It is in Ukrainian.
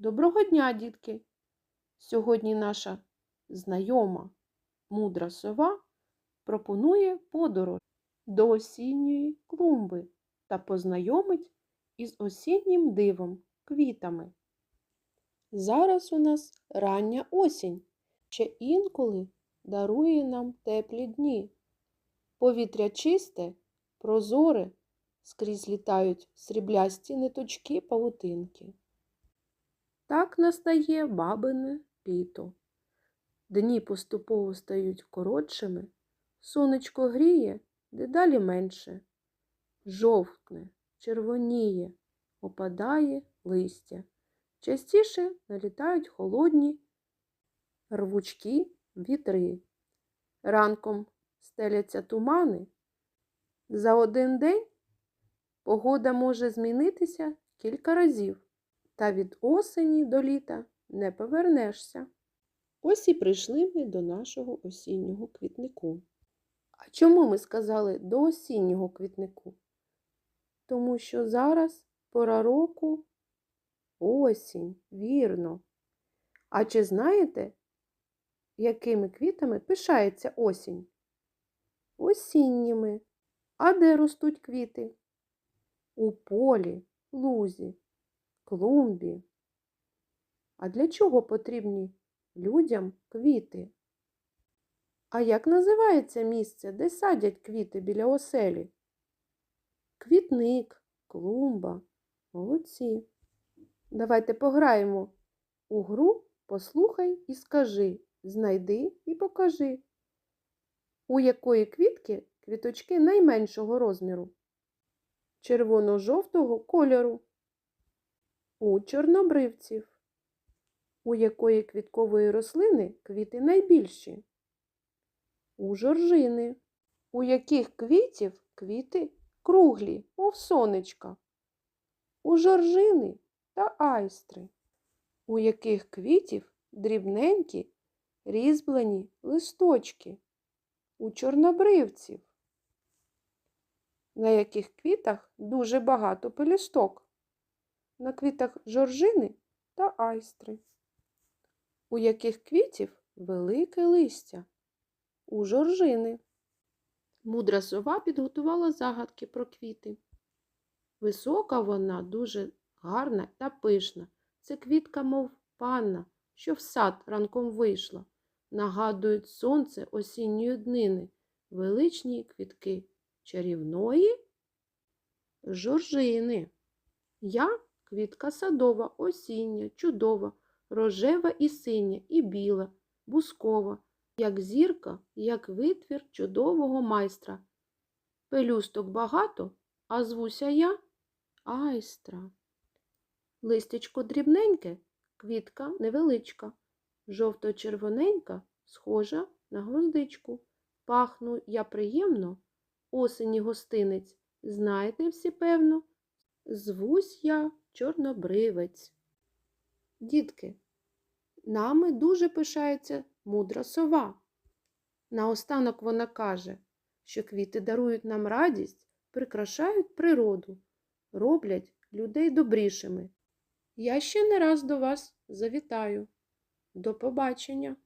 Доброго дня, дітки! Сьогодні наша знайома мудра сова пропонує подорож до осінньої клумби та познайомить із осіннім дивом квітами. Зараз у нас рання осінь, ще інколи дарує нам теплі дні. Повітря чисте, прозоре, скрізь літають сріблясті ниточки павутинки. Так настає бабине літо. Дні поступово стають коротшими, сонечко гріє дедалі менше. Жовтне, червоніє, опадає листя. Частіше налітають холодні рвучкі вітри. Ранком стеляться тумани. За один день погода може змінитися кілька разів та від осені до літа не повернешся. Ось і прийшли ми до нашого осіннього квітнику. А чому ми сказали до осіннього квітнику? Тому що зараз пора року осінь, вірно. А чи знаєте, якими квітами пишається осінь? Осінніми. А де ростуть квіти? У полі, лузі, клумбі. А для чого потрібні людям квіти? А як називається місце, де садять квіти біля оселі? Квітник, клумба, молодці. Давайте пограємо у гру Послухай і скажи, знайди і покажи. У якої квітки квіточки найменшого розміру? Червоно-жовтого кольору у чорнобривців. У якої квіткової рослини квіти найбільші? У жоржини. У яких квітів квіти круглі, мов сонечка? У жоржини та айстри. У яких квітів дрібненькі різьблені листочки? У чорнобривців. На яких квітах дуже багато пелюсток? На квітах жоржини та айстри. У яких квітів велике листя? У жоржини. Мудра сова підготувала загадки про квіти. Висока вона дуже гарна та пишна. Це квітка, мов панна, що в сад ранком вийшла. Нагадують сонце осінньої днини, величні квітки чарівної жоржини. Я Квітка садова, осіння, чудова, рожева і синя, і біла, бускова, як зірка, як витвір чудового майстра. Пелюсток багато, а звуся я айстра. Листячко дрібненьке, квітка невеличка, жовто-червоненька, схожа на гвоздичку. Пахну я приємно, осені гостинець, знаєте всі певно, звусь я чорнобривець. Дітки, нами дуже пишається мудра сова. Наостанок вона каже, що квіти дарують нам радість, прикрашають природу, роблять людей добрішими. Я ще не раз до вас завітаю. До побачення!